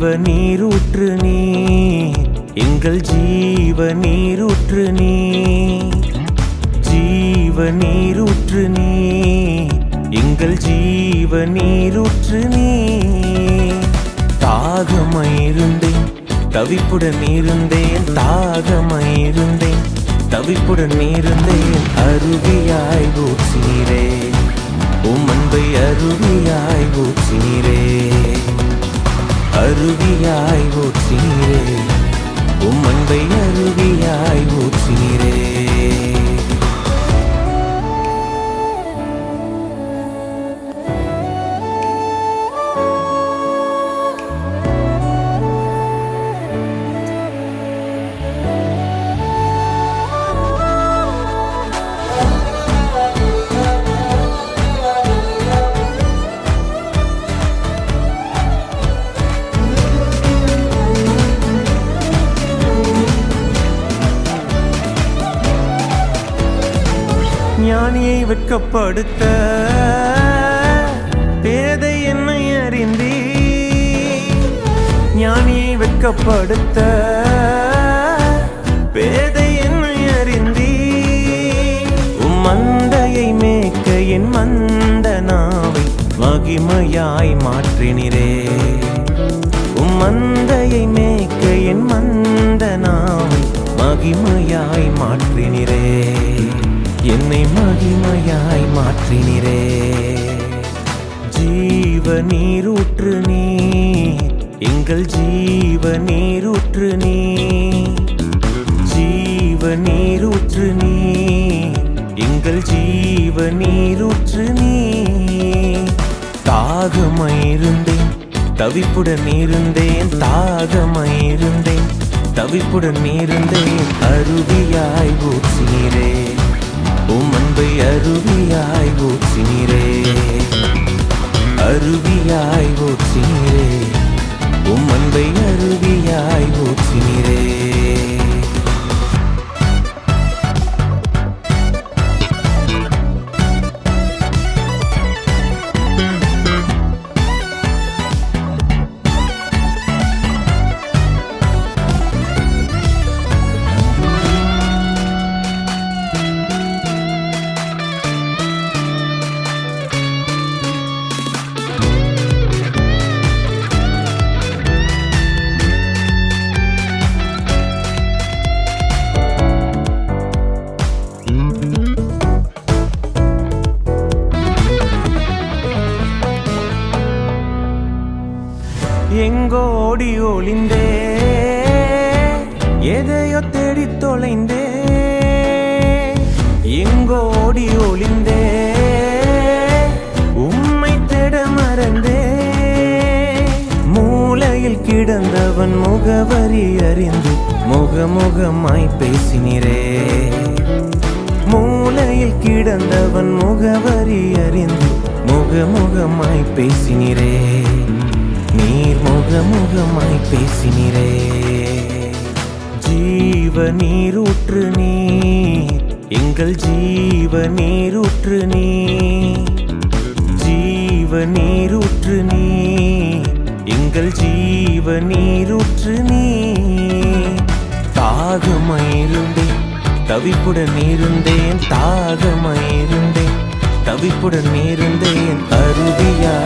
ஜீவ நீரூற்று நீ எங்கள் ஜீவ நீரூற்று நீ ஜீவ நீரூற்று நீ எங்கள் ஜீவ நீரூற்று நீ தாகமாயிருந்தேன் தவிப்புடன் இருந்தேன் தாகமாயிருந்தேன் தவிப்புடன் இருந்தேன் அருவியாய் ஊற்றினீரே உம் அன்பை அருவியாய் ஊற்றினீரே அருவியாய் ஊற்றினீரே ஞானியை வெட்கப்படுத்த. பேதை என்னை அறிந்தீ ஞானியை வெட்கப்படுத்த. பேதை என்னை அறிந்தீ உம் மந்தையை மேய்க்க என் மந்த நாவை மகிமையாய் மாற்றினிரே. உம் மந்தையை மேய்க்க என் மந்த நாவை மகிமையாய் மாற்றினிரே. என்னை மகிமையாய் மாற்றினிரே. ஜீவ நீரூற்று நீ எங்கள் ஜீவ நீரூற்று நீ ஜீவ நீரூற்று நீ எங்கள் ஜீவ நீரூற்று நீ தாகமாயிருந்தேன் தவிப்புடன் இருந்தேன் தாகமாயிருந்தேன் தவிப்புடன் இருந்தேன் அருவியாய் ஊற்றினீரே. உம் அன்பை அருவியாய் ஊற்றினீரே அருவியாய் ஊற்றினீரே உம் அன்பை அருவியாய் ஊற்றினீரே எங்கோடி ஒளிந்தே எதையோ தேடி தொலைந்தே. எங்கோடி ஒளிந்தே உம்மை தேட மறந்தே. மூலையில் கிடந்தவன் முகவரி அறிந்து முகமுகமாய் பேசினிரே. மூலையில் கிடந்தவன் முகவரி அறிந்து முகமுகமாய் பேசினிரே. நீர் முகமுகமாய் பேசினிரே. ஜீவ நீரூற்று நீ எங்கள் ஜீவ நீரூற்று நீ ஜீவ நீரூற்று நீ எங்கள் ஜீவ நீரூற்று நீ தாகமாயிருந்தேன் தவிப்புடன் இருந்தேன் தாகமாயிருந்தேன் தவிப்புடன் இருந்தேன் அருவியா